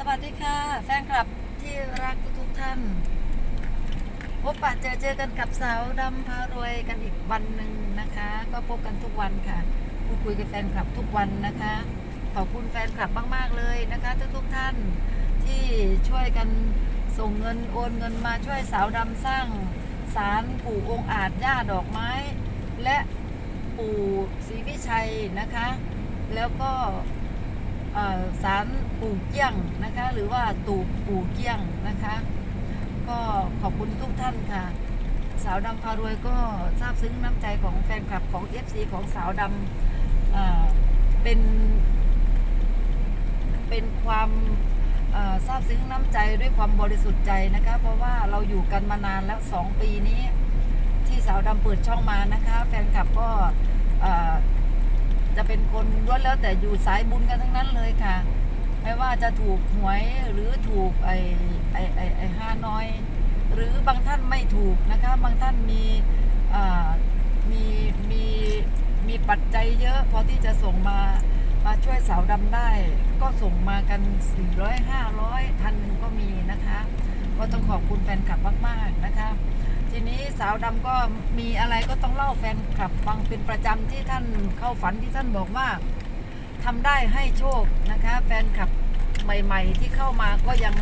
สวัสดีค่ะ แฟนคลับที่รักทุกๆท่าน พบปะเจอเจอกันกับสาวดำพารวยกันอีกวันหนึ่งนะคะ ก็พบกันทุกวันค่ะพูดคุยกับแฟนคลับทุกวันนะคะ ขอบคุณแฟนคลับมาก ๆ เลยนะคะทุกๆท่านที่ช่วยกันส่งเงินโอนเงินมาช่วยสาวดำสร้างศาลปู่องค์อาจย่าดอกไม้ และปู่ศรีวิชัยนะคะ แล้วก็ สารปู่เกี้ยงนะคะ หรือว่าตู่ปู่เกี้ยงนะคะ ก็ขอบคุณทุกท่านค่ะ สาวดำพารวยก็ซาบซึ้งน้ำใจของแฟนคลับของ FC ของสาวดำเป็น เป็นความเอ่อซาบซึ้งน้ำใจด้วยความบริสุทธิ์ใจนะคะ เพราะว่าเราอยู่กันมานานแล้วสองปีนี้ ที่สาวดำเปิดช่องมานะคะ แฟนคลับก็ จะเป็นคนล้วนแล้วแต่อยู่สายบุญกันทั้งนั้นเลยค่ะ ไม่ว่าจะถูกหวยหรือถูกไอ้ไอ้ไอ้ไอ้ห้าน้อย หรือบางท่านไม่ถูกนะคะ บางท่านมีอ่ามีมีมีปัจจัยเยอะพอที่จะส่งมามาช่วยสาวดำได้ ก็ส่งมากัน 400 500พันหนึ่งก็มีนะคะ ก็ต้องขอบคุณแฟนคลับมาก ๆ นะคะ ทีนี้สาวดำก็มีอะไรก็ต้องเล่าแฟนคลับฟังเป็นประจำที่ท่านเข้าฝันที่ท่านบอกว่าทำได้ให้โชคนะคะ แฟนคลับใหม่ ๆ ที่เข้ามาก็ยัง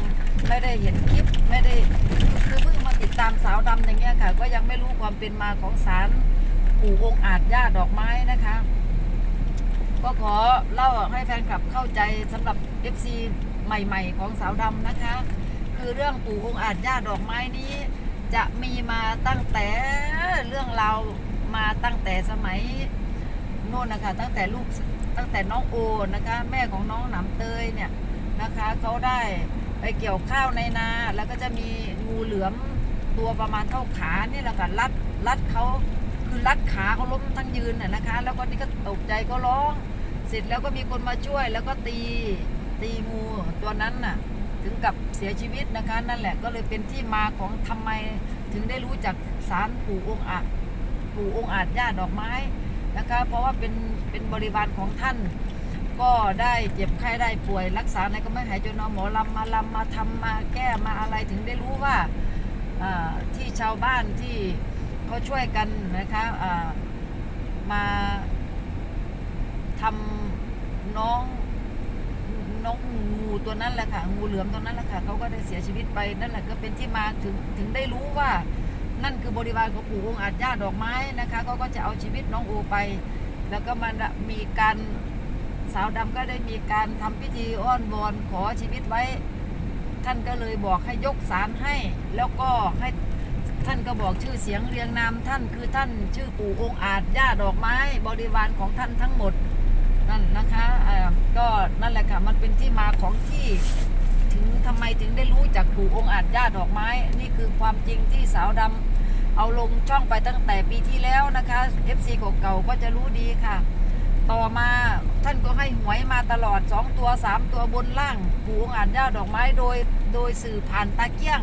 ไม่ได้เห็นคลิปไม่ได้คือเพิ่งมาติดตามสาวดำอย่างเงี้ยค่ะ ก็ยังไม่รู้ความเป็นมาของสารปู่องอาจย่าดอกไม้นะคะ ก็ขอเล่าให้แฟนคลับเข้าใจสำหรับ FC ใหม่ ๆ ของสาวดำนะคะ คือเรื่องปู่องอาจย่าดอกไม้นี้ จะมีมาตั้งแต่เรื่องราวมาตั้งแต่สมัยโน่นนะคะ ตั้งแต่ลูกตั้งแต่น้องโอนะคะ แม่ของน้องหนำเตยเนี่ยนะคะเขาได้ไปเกี่ยวข้าวในนา แล้วก็จะมีงูเหลือมตัวประมาณเท่าขานี่แหละค่ะรัดรัดเขาคือรัดขาเขาล้มทั้งยืนน่ะนะคะ แล้วก็นี่ก็ตกใจก็ร้องเสร็จแล้วก็มีคนมาช่วยแล้วก็ตีตีงูตัวนั้นน่ะ ถึงกับเสียชีวิตนะคะ นั่นแหละก็เลยเป็นที่มาของทำไมถึงได้รู้จักสารปู่องค์อาจปู่องค์อาจยาดอกไม้นะคะ เพราะว่าเป็นเป็นบริวารของท่าน ก็ได้เจ็บไข้ได้ป่วยรักษาในก็ไม่หายจนเอาหมอลำมาลำมาทำมาแก้มาอะไรถึงได้รู้ว่าที่ชาวบ้านที่เขาช่วยกันนะคะมาทำน้อง น้องงูตัวนั้นแหละค่ะ งูเหลือมตัวนั้นแหละค่ะเขาก็ได้เสียชีวิตไปนั่นแหละก็เป็นที่มาถึงถึงได้รู้ว่า นั่นคือบริวารของปู่องค์อาจย่าดอกไม้นะคะเขาก็จะเอาชีวิตน้องโอไป แล้วก็มันมีการสาวดำก็ได้มีการทำพิธีอ้อนวอนขอชีวิตไว้ ท่านก็เลยบอกให้ยกสารให้ แล้วก็ให้ท่านก็บอกชื่อเสียงเรียงนามท่านคือท่านชื่อปู่องค์อาจย่าดอกไม้ บริวารของท่านทั้งหมด นั่นนะคะอ่อก็นั่นแหละค่ะ มันเป็นที่มาของที่ ถึงทำไมถึงได้รู้จากปู่องค์อาจย่าดอกไม้ นี่คือความจริงที่สาวดำเอาลงช่องไปตั้งแต่ปีที่แล้วนะคะ FC เก่าๆก็จะรู้ดีค่ะ ต่อมาท่านก็ให้หวยมาตลอด 2 ตัว 3 ตัวบนล่างปู่องค์อาจย่าดอกไม้โดยโดยสื่อผ่านตาเกี้ยง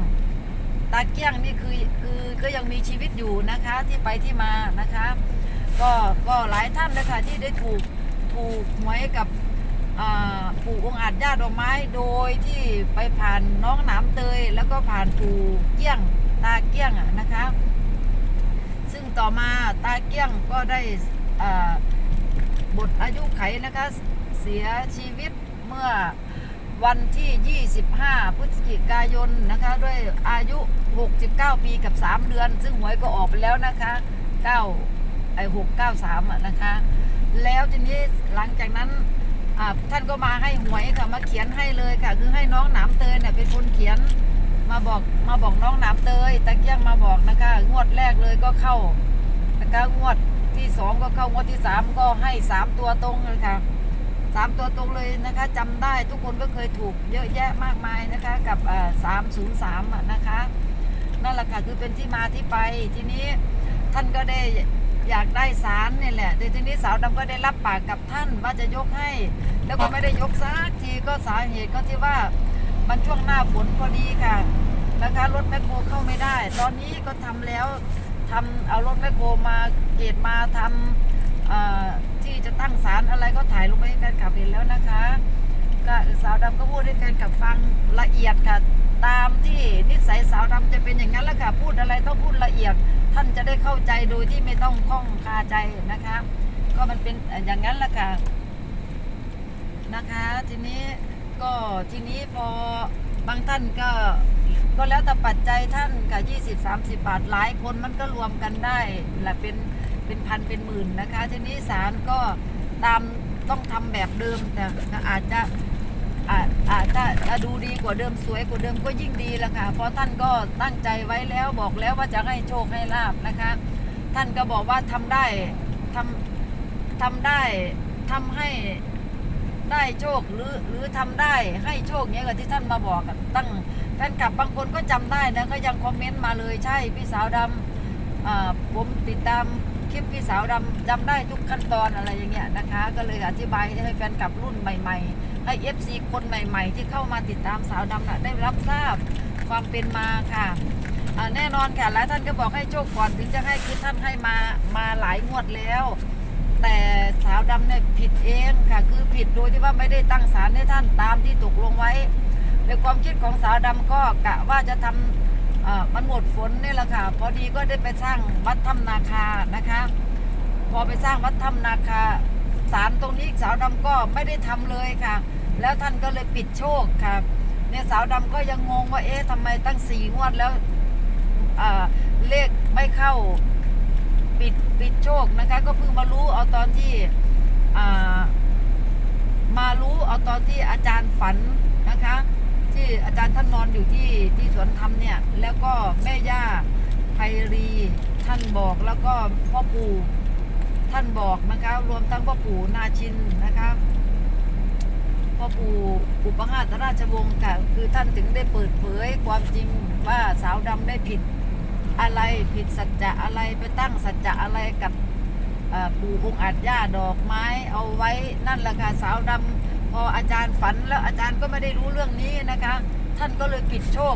ตาเกี้ยงนี่คือคือก็ยังมีชีวิตอยู่นะคะที่ไปที่มานะคะ ก็ก็หลายท่านเลยค่ะที่ได้ถูก ถูกหวยกับปู่องอาจย่าดอกไม้โดยที่ไปผ่านน้องหนามเตย แล้วก็ผ่านปู่เกี้ยงตาเกี้ยงอะนะคะ ซึ่งต่อมาตาเกี้ยงก็ได้บทอายุไขนะคะเสียชีวิตเมื่อวันที่ 25 พฤศจิกายนนะคะ ด้วยอายุ 69 ปีกับ 3 เดือน ซึ่งหวยก็ออกไปแล้วนะคะ 9 ไอ้693อะนะคะ แล้วทีนี้หลังจากนั้นท่านก็มาให้หวยค่ะมาเขียนให้เลยค่ะ คือให้น้องหนามเตยเนี่ยเป็นคนเขียนมาบอกมาบอกน้องหนามเตยตะเกียงมาบอกนะคะ งวดแรกเลยก็เข้านะคะงวดที่สองก็เข้างวดที่สามก็ให้สามตัวตรงเลยค่ะสามตัวตรงเลยนะคะจำได้ทุกคนก็เคยถูกเยอะแยะมากมายนะคะ กับสามศูนย์สามนะคะนั่นแหละค่ะคือเป็นที่มาที่ไปทีนี้ท่านก็ได้ อยากได้สารนี่แหละแต่ทีนี้สาวดำก็ได้รับปากกับท่านว่าจะยกให้ แล้วก็ไม่ได้ยกสักทีก็สาเหตุก็ที่ว่ามันช่วงหน้าฝนพอดีค่ะนะคะรถแมคโครเข้าไม่ได้ ตอนนี้ก็ทำแล้วทำเอารถแมคโครมาเกตมาทำที่จะตั้งศาลอะไรก็ถ่ายลงไปให้แฟนคลับเห็นแล้วนะคะก็สาวดำก็พูดให้แฟนกับฟังละเอียดค่ะ ตามที่นิสัยสาวดำจะเป็นอย่างนั้นแหละค่ะพูดอะไรต้องพูดละเอียด ท่านจะได้เข้าใจโดยที่ไม่ต้องข้องคาใจนะคะ ก็มันเป็นอย่างนั้นแหละค่ะนะคะ ทีนี้ก็ทีนี้พอบางท่านก็ก็แล้วแต่ปัจจัยท่านค่ะ20 30บาทหลายคนมันก็รวมกันได้แหละเป็นเป็นพันเป็นหมื่นนะคะ ทีนี้ศาลก็ตามต้องทำแบบเดิมแต่อาจจะ อาจอาจจะจะดูดีกว่าเดิมสวยกว่าเดิมก็ยิ่งดีละค่ะ เพราะท่านก็ตั้งใจไว้แล้วบอกแล้วว่าจะให้โชคให้ลาบนะคะ ท่านก็บอกว่าทำได้ทำทำได้ทำให้ได้โชคหรือหรือทำได้ให้โชคเนี้ยกับที่ท่านมาบอกตั้งแฟนคลับบางคนก็จำได้นะก็ยังคอมเมนต์มาเลยใช่พี่สาวดำอ่าผมติดตามคลิปพี่สาวดำจำได้ทุกขั้นตอนอะไรอย่างเงี้ยนะคะ ก็เลยอธิบายให้แฟนคลับรุ่นใหม่ ๆ ให้ FC คนใหม่ ๆ ที่เข้ามาติดตามสาวดำน่ะได้รับทราบความเป็นมาค่ะแน่นอนค่ะหลายท่านก็บอกให้โชคก่อนถึงจะให้คือท่านให้มามาหลายงวดแล้ว แต่สาวดำเนี่ยผิดเองค่ะ คือผิดโดยที่ว่าไม่ได้ตั้งศาลให้ท่านตามที่ตกลงไว้ ในความคิดของสาวดำก็กะว่าจะทำเอ่อมันหมดฝนนี่แหละค่ะ พอดีก็ได้ไปสร้างวัดถ้ำนาคานะคะ พอไปสร้างวัดถ้ำนาคา ศาลตรงนี้สาวดำก็ไม่ได้ทำเลยค่ะ แล้วท่านก็เลยปิดโชคค่ะเนี่ยสาวดำก็ยังงงว่าเอ๊ะทำไมตั้งสี่งวดแล้วเลขไม่เข้าปิดปิดโชคนะคะ ก็เพิ่งมารู้เอาตอนที่มารู้เอาตอนที่อาจารย์ฝันนะคะ ที่อาจารย์ท่านนอนอยู่ที่ที่สวนธรรมเนี่ยแล้วก็แม่ย่าไพรีท่านบอกแล้วก็พ่อปู่ ท่านบอกนะคะ รวมทั้งพ่อปู่นาชินนะคะพ่อปู่อุปหาตราชวงศ์ค่ะคือท่านถึงได้เปิดเผยความจริงว่าสาวดำได้ผิดอะไรผิดสัจจะอะไรไปตั้งสัจจะอะไรกับปู่องค์อาจย่าดอกไม้เอาไว้นั่นแหละค่ะสาวดำพออาจารย์ฝันแล้วอาจารย์ก็ไม่ได้รู้เรื่องนี้นะคะ ท่านก็เลยปิดโชค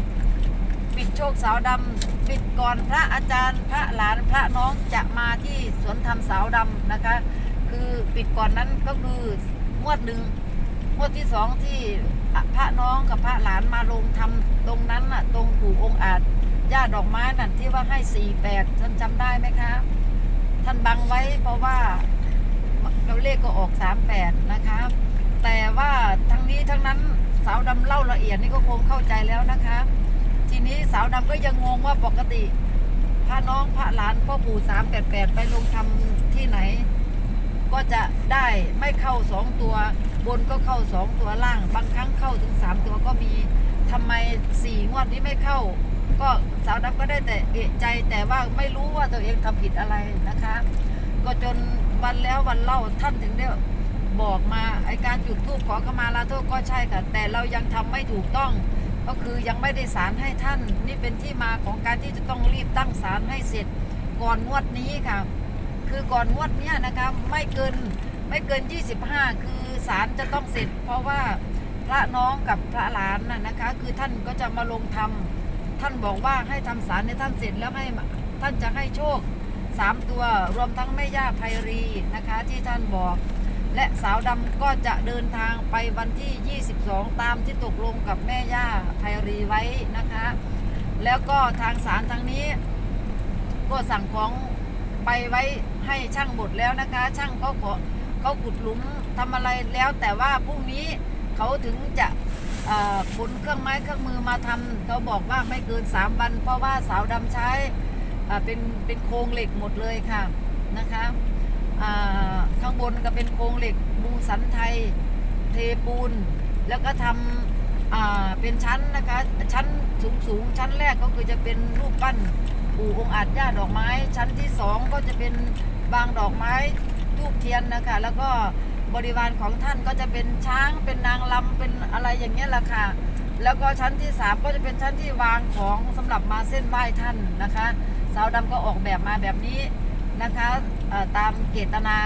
ปิดโชคสาวดำ ปิดก่อนพระอาจารย์พระหลานพระน้องจะมาที่สวนธรรมสาวดำนะคะ คือปิดก่อนนั้นก็คืองวดหนึ่งงวดที่สองที่พระน้องกับพระหลานมาลงทำตรงนั้นน่ะ ตรงปู่องค์อาจย่าดอกไม้นั่นที่ว่าให้สี่แปดท่านจำได้ไหมคะ ท่านบังไว้เพราะว่าเราเลขก็ออกสามแปดนะคะแต่ว่าทั้งนี้ทั้งนั้นสาวดำเล่าละเอียดนี่ก็คงเข้าใจแล้วนะคะ ทีนี้สาวดำก็ยังงงว่าปกติพระน้องพระหลานพ่อปู่สามแปดแปดไปลงทำที่ไหน ก็จะได้ไม่เข้าสองตัว บนก็เข้าสองตัวล่าง บางครั้งเข้าถึงสามตัวก็มีทำไมสี่งวดนี้ไม่เข้า ก็สาวดำก็ได้แต่เอะใจแต่ว่าไม่รู้ว่าตัวเองทำผิดอะไรนะคะ ก็จนวันแล้ววันเล่าท่านถึงได้บอกมาไอการจุดธูปขอขมาลาโทษก็ใช่ค่ะแต่เรายังทำไม่ถูกต้อง ก็คือยังไม่ได้สารให้ท่าน นี่เป็นที่มาของการที่จะต้องรีบตั้งศาลให้เสร็จก่อนงวดนี้ค่ะ คือก่อนงวดเนี้ยนะคะไม่เกินไม่เกิน 25 คือศาลจะต้องเสร็จ เพราะว่าพระน้องกับพระหลานน่ะนะคะ คือท่านก็จะมาลงทำท่านบอกว่าให้ทำศาลในท่านเสร็จแล้วให้ท่านจะให้โชคสามตัวรวมทั้งแม่ย่าไพรีนะคะ ที่ท่านบอก และสาวดำก็จะเดินทางไปวันที่ 22 ตามที่ตกลงกับแม่ย่าไพรีไว้นะคะ แล้วก็ทางศาลทางนี้ ก็สั่งของไปไว้ให้ช่างหมดแล้วนะคะ ช่างเขาขอเขาขุดหลุมทำอะไรแล้ว แต่ว่าพรุ่งนี้เขาถึงจะขนเครื่องไม้เครื่องมือมาทำเขาบอกว่าไม่เกิน 3 วัน เพราะว่าสาวดำใช้เป็นเป็นโครงเหล็กหมดเลยค่ะนะคะ ข้างบนก็เป็นโครงเหล็กมุงสันไทย เทปูน แล้วก็ทำเป็นชั้นนะคะ ชั้นสูงสูงชั้นแรกก็คือจะเป็นรูปปั้นปู่องค์อาจย่าดอกไม้ ชั้นที่สองก็จะเป็นบางดอกไม้ทูบเทียนนะคะ แล้วก็บริวารของท่านก็จะเป็นช้างเป็นนางลำเป็นอะไรอย่างเงี้ยแหละค่ะ แล้วก็ชั้นที่สามก็จะเป็นชั้นที่วางของสำหรับมาเส้นไหว้ท่านนะคะสาวดำก็ออกแบบมาแบบนี้นะคะตามเจตนา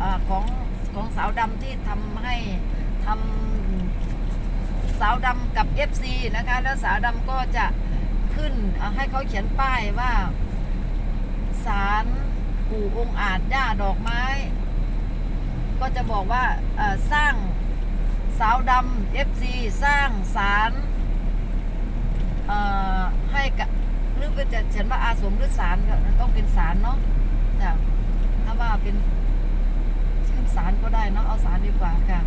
อของของสาวดำที่ทำให้ทำสาวดำกับ FC นะคะ แล้วสาวดำก็จะขึ้นให้เขาเขียนป้ายว่าศาลปู่องค์อาจย่าดอกไม้ ก็จะบอกว่าสร้างสาวดำ FC สร้างศาลเอ่อให้กับหรือจะเขียนว่าอาสมหรือศาลก็ต้องเป็นศาลเนาะจ้ะถ้าว่าเป็น ชื่อศาลก็ได้เนาะเอาศาลดีกว่าค่ะ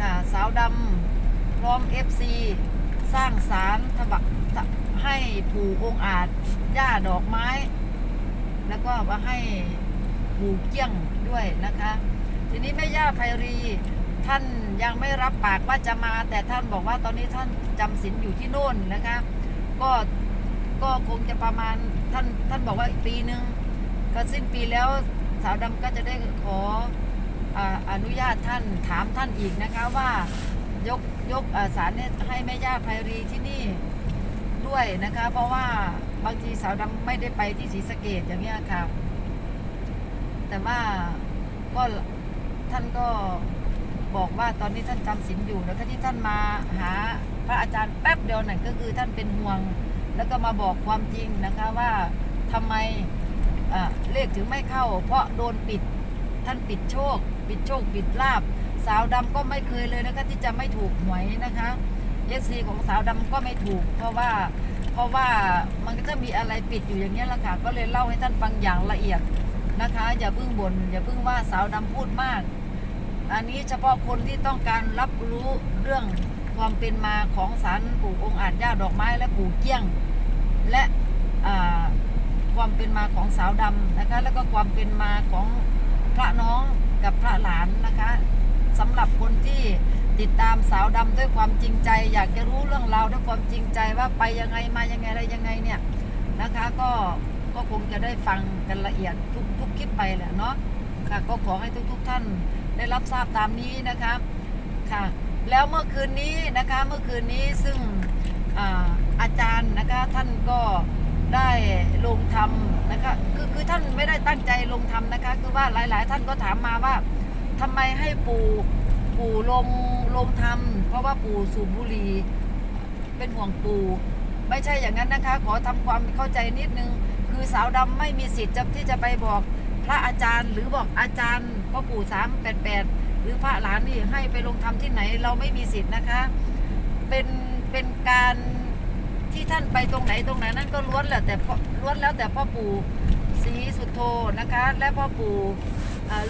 ค่ะ สาวดำพร้อม FC สร้างศาลถบะถะให้ปู่องค์อาจย่าดอกไม้ แล้วก็มาให้ปู่เกี้ยงด้วยนะคะ ทีนี้แม่ย่าไพรีท่านยังไม่รับปากว่าจะมา แต่ท่านบอกว่าตอนนี้ท่านจำศีลอยู่ที่โน่นนะคะ ก็ก็คงจะประมาณท่านท่านบอกว่าอีกปีหนึ่งก็สิ้นปีแล้วสาวดำก็จะได้ขอ อนุญาตท่านถามท่านอีกนะคะว่ายกยกสารให้แม่ย่าไพรีที่นี่ด้วยนะคะ เพราะว่าบางทีสาวดำไม่ได้ไปที่ศรีสะเกดอย่างเงี้ยค่ะ แต่ว่าก็ท่านก็บอกว่าตอนนี้ท่านจำศีลอยู่แล้วก็ที่ท่านมาหาพระอาจารย์แป๊บเดียวนั่นก็คือท่านเป็นห่วง แล้วก็มาบอกความจริงนะคะว่าทำไมเลขถึงไม่เข้า เพราะโดนปิดท่านปิดโชค ปิดโชคปิดลาบ สาวดำก็ไม่เคยเลยนะคะที่จะไม่ถูกหวยนะคะเอซีของสาวดำก็ไม่ถูก เพราะว่าเพราะว่ามันก็จะมีอะไรปิดอยู่อย่างนี้แหละค่ะก็เลยเล่าให้ท่านฟังอย่างละเอียดนะคะ อย่าเพิ่งบน่นอย่าเพิ่งว่าสาวดำพูดมาก อันนี้เฉพาะคนที่ต้องการรับรู้เรื่องความเป็นมาของสารปู่องค์อาจย่าดอกไม้และปู่เกี้ยง และความเป็นมาของสาวดำนะคะ แล้วก็ความเป็นมาของพระน้อง กับพระหลานนะคะสำหรับคนที่ติดตามสาวดำด้วยความจริงใจ อยากจะรู้เรื่องราวด้วยความจริงใจว่าไปยังไงมายังไงอะไรยังไงเนี่ยนะคะ ก็ก็คงจะได้ฟังกันละเอียดทุกทุกคลิปไปแหละเนาะค่ะก็ขอให้ทุกๆท่านได้รับทราบตามนี้นะคะค่ะแล้วเมื่อคืนนี้นะคะเมื่อคืนนี้ซึ่งอาอาจารย์นะคะท่านก็ ได้ลงทำนะคะคือคือท่านไม่ได้ตั้งใจลงทำนะคะ คือว่าหลาย ๆ ท่านก็ถามมาว่าทำไมให้ปู่ปู่ลงลงทำเพราะว่าปู่สูบบุหรี่เป็นห่วงปู่ไม่ใช่อย่างนั้นนะคะ ขอทำความเข้าใจนิดนึง คือสาวดำไม่มีสิทธิ์จะที่จะไปบอกพระอาจารย์ หรือบอกอาจารย์พ่อปู่สามแปดแปดหรือพระหลานนี่ให้ไปลงทำที่ไหนเราไม่มีสิทธิ์นะคะ เป็นเป็นการ ที่ท่านไปตรงไหนตรงไหนนั่นก็ล้วนแล้วแต่ล้วนแล้วแต่พ่อปู่ศรีสุโธนะคะ และพ่อปู่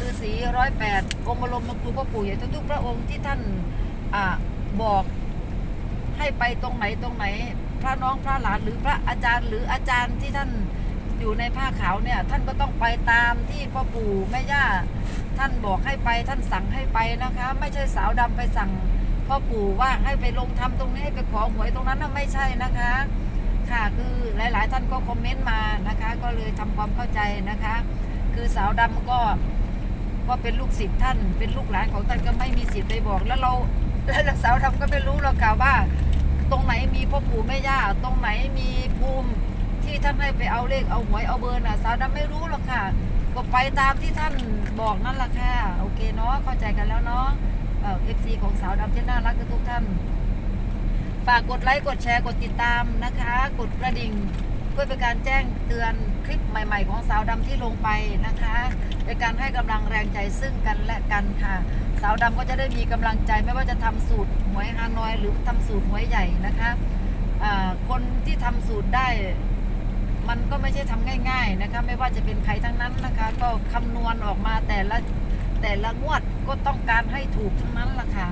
ฤาษีร้อยแปดองค์บรมครูพ่อปู่ใหญ่ทุกๆพระองค์ที่ท่านอบอกให้ไปตรงไหนตรงไหน พระน้องพระหลานหรือพระอาจารย์หรืออาจารย์ที่ท่านอยู่ในผ้าขาวเนี่ยท่านก็ต้องไปตามที่พ่อปู่แม่ย่าท่านบอกให้ไปท่านสั่งให้ไปนะคะ ไม่ใช่สาวดำไปสั่ง พ่อปู่ว่าให้ไปลงทำตรงนี้ให้ไปขอหวยตรงนั้นน่ะไม่ใช่นะคะ ค่ะคือหลาย ๆ ท่านก็คอมเมนต์มานะคะ ก็เลยทำความเข้าใจนะคะ คือสาวดำก็ก็เป็นลูกศิษย์ท่าน เป็นลูกหลานของท่านก็ไม่มีสิทธิ์ไปบอก แล้วเราแล้วสาวดำก็ไม่รู้หรอกค่ะว่า ตรงไหนมีพ่อปู่แม่ย่าตรงไหนมีภูมิที่ท่านให้ไปเอาเลขเอาหวยเอาเบอร์น่ะ สาวดำไม่รู้หรอกค่ะ ก็ไปตามที่ท่านบอกนั่นแหละค่ะ โอเคเนาะเข้าใจกันแล้วเนาะ เอฟซีของสาวดำที่น่ารักทุกท่าน ฝากกดไลค์กดแชร์กดติดตามนะคะ กดกระดิ่งเพื่อเป็นการแจ้งเตือนคลิปใหม่ ๆ ของสาวดำที่ลงไปนะคะเป็นการให้กำลังแรงใจซึ่งกันและกันค่ะ สาวดำก็จะได้มีกำลังใจไม่ว่าจะทำสูตรหวยฮานอย หรือทำสูตรหวยใหญ่นะคะคนที่ทำสูตรได้มันก็ไม่ใช่ทำง่าย ๆนะคะ ไม่ว่าจะเป็นใครทั้งนั้นนะคะ ก็คำนวณออกมาแต่ละ แต่ละงวดก็ต้องการให้ถูกทั้งนั้นล่ะค่ะ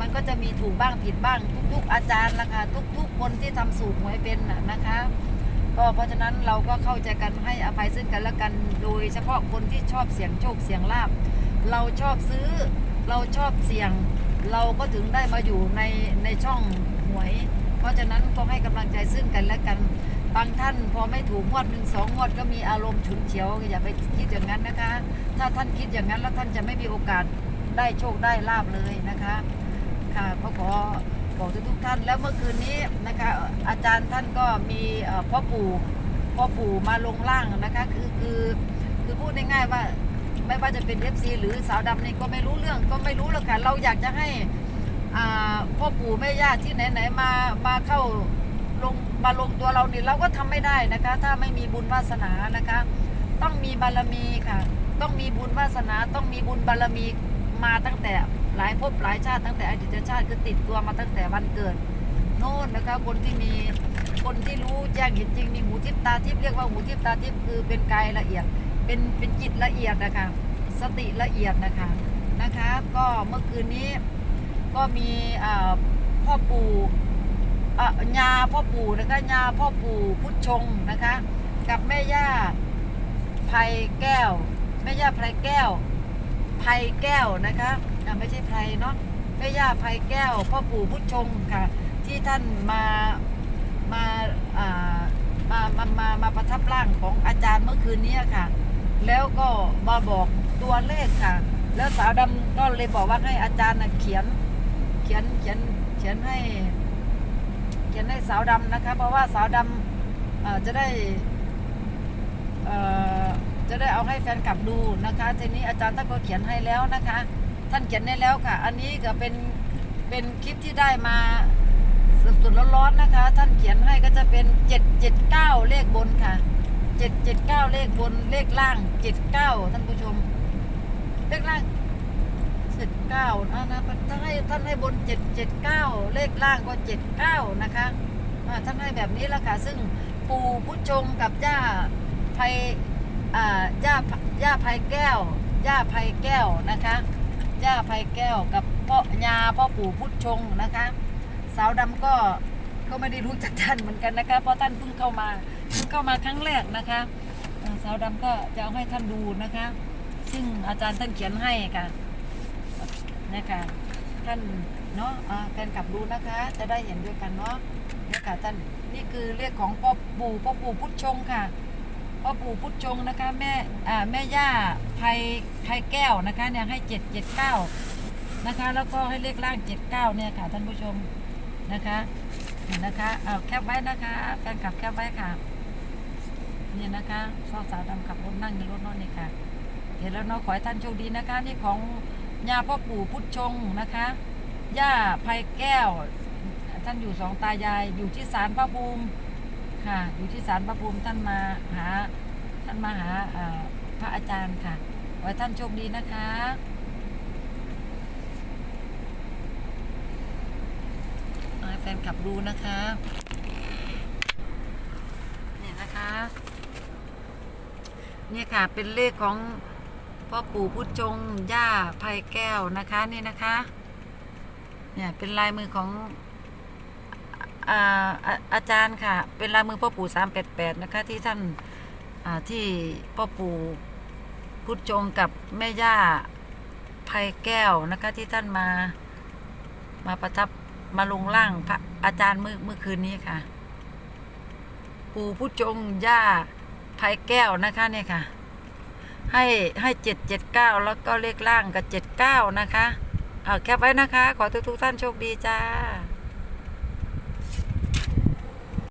มันก็จะมีถูกบ้างผิดบ้าง ทุก ๆ อาจารย์ล่ะค่ะ ทุก ๆ คนที่ทำสูตรหวยเป็นนะคะ ก็เพราะฉะนั้นเราก็เข้าใจกันให้อภัยซึ่งกันและกัน โดยเฉพาะคนที่ชอบเสี่ยงโชคเสี่ยงลาบ เราชอบซื้อ เราชอบเสี่ยง เราก็ถึงได้มาอยู่ในในช่องหวย เพราะฉะนั้นก็ให้กำลังใจซึ่งกันและกัน บางท่านพอไม่ถูกงวดหนึ่งสองงวดก็มีอารมณ์ฉุนเฉียวอย่าไปคิดอย่างนั้นนะคะ ถ้าท่านคิดอย่างนั้นแล้วท่านจะไม่มีโอกาสได้โชคได้ลาบเลยนะคะค่ะก็ขอบอกทุกๆท่านแล้วเมื่อคืนนี้นะคะอาจารย์ท่านก็มีพ่อปู่พ่อปู่มาลงล่างนะคะคือคือคือพูดง่ายๆว่าไม่ว่าจะเป็น FC หรือสาวดำนี่ก็ไม่รู้เรื่องก็ไม่รู้หรอกค่ะเราอยากจะให้พ่อปู่แม่ย่าที่ไหนๆมามาเข้า มาลงตัวเราเนี่ยเราก็ทำไม่ได้นะคะ ถ้าไม่มีบุญวาสนานะคะ ต้องมีบารมีค่ะ ต้องมีบุญวาสนาต้องมีบุญบารมีมาตั้งแต่หลายภพหลายชาติตั้งแต่อดีตชาติคือติดตัวมาตั้งแต่วันเกิดโน่นนะคะ คนที่มีคนที่รู้แจ้งเห็นจริงมีหูทิพตาทิพเรียกว่าหูทิพตาทิพคือเป็นกายละเอียด เป็นเป็นจิตละเอียดนะคะสติละเอียดนะคะนะคะ ก็เมื่อคืนนี้ก็มีพ่อปู่ อะญาพ่อปู่นะคะญาพ่อปู่พุทธชงนะคะ กับแม่ย่าไพแก้วแม่ย่าไพแก้วไพแก้วนะคะอะไม่ใช่ไพเนาะแม่ย่าไพแก้วพ่อปู่พุทธชงค่ะ ที่ท่านมามาอ่ามามามามาประทับร่างของอาจารย์เมื่อคืนนี้ค่ะ แล้วก็มาบอกตัวเลขค่ะ แล้วสาวดำก็เลยบอกว่าให้อาจารย์นะเขียน เขียนเขียนเขียนให้ ขียนให้สาวดำนะคะ เพราะว่าสาวดำจะได้จะได้เอาให้แฟนกลับดูนะคะ ทีนี้อาจารย์ท่านก็เขียนให้แล้วนะคะ ท่านเขียนให้แล้วค่ะ อันนี้ก็เป็นเป็นคลิปที่ได้มาสุดๆร้อนๆนะคะ ท่านเขียนให้ก็จะเป็น779เลขบนค่ะ779เลขบนเลขล่าง79ท่านผู้ชมเลขล่าง 79นะนะท่านให้ท่านให้บน779เลขล่างก็79นะคะท่านให้แบบนี้แล้วค่ะซึ่งปู่ผู้ชงกับย่าไพอ่าย่าย่าไพแก้วย่าไพแก้วนะคะย่าไพแก้วกับพ่อยาพ่อปู่พุทธชงนะคะ สาวดำก็ก็ไม่ได้รู้จักท่านเหมือนกันนะคะเพราะท่านเพิ่งเข้ามาเพิ่งเข้ามาครั้งแรกนะคะสาวดำก็จะเอาให้ท่านดูนะคะ ซึ่งอาจารย์ท่านเขียนให้ค่ะ นะคะท่านเนาะแฟนกลับดูนะคะ จะได้เห็นด้วยกันเนาะนะคะท่านนี่คือเลขของพ่อปู่พ่อปู่พุทธชงค่ะพ่อปู่พุทธชงนะคะแม่อ่าแม่ย่าไพไพแก้วนะคะเนี่ยให้เจ็ดเจ็ดเก้านะคะแล้วก็ให้เลขล่างเจ็ดเก้าเนี่ยค่ะท่านผู้ชมนะคะเห็นนะคะเอาแคปไว้นะคะแฟนคลับแคปไว้ค่ะนี่นะคะชอบสาวดำขับรถนั่งในรถนอนนี่ค่ะเห็นแล้วเนาะขอให้ท่านโชคดีนะคะนี่ของ ย่าพ่อปู่พุทธชงนะคะย่าไพแก้ว ท่านอยู่สองตายายอยู่ที่ศาลพระภูมิค่ะ อยู่ที่ศาลพระภูมิท่านมาหาท่านมาหาพระอาจารย์ค่ะขอให้ท่านโชคดีนะคะให้แฟนขับดูนะคะนี่นะคะเนี่ยค่ะเป็นเลขของ พ่อปู่พุทธจงย่าไพแก้วนะคะนี่นะคะ เนี่ยเป็นลายมือของอาอาอาจารย์ค่ะ เป็นลายมือพ่อปู่สามแปดแปดนะคะที่ท่านาที่พ่อปู่พุทธจงกับแม่ย่าไพแก้วนะคะที่ท่านมามาประทับมาลงล่างพระอาจารย์เมื่อเมื่อคืนนี้ค่ะ ปู่พุทธจงย่าไพแก้วนะคะเนี่ยค่ะ ให้ให้เจ็ดเจ็ดเก้าแล้วก็เลขล่างกับเจ็ดเก้านะคะ เอาแคปไว้นะคะ ขอทุกทุกท่านโชคดีจ้า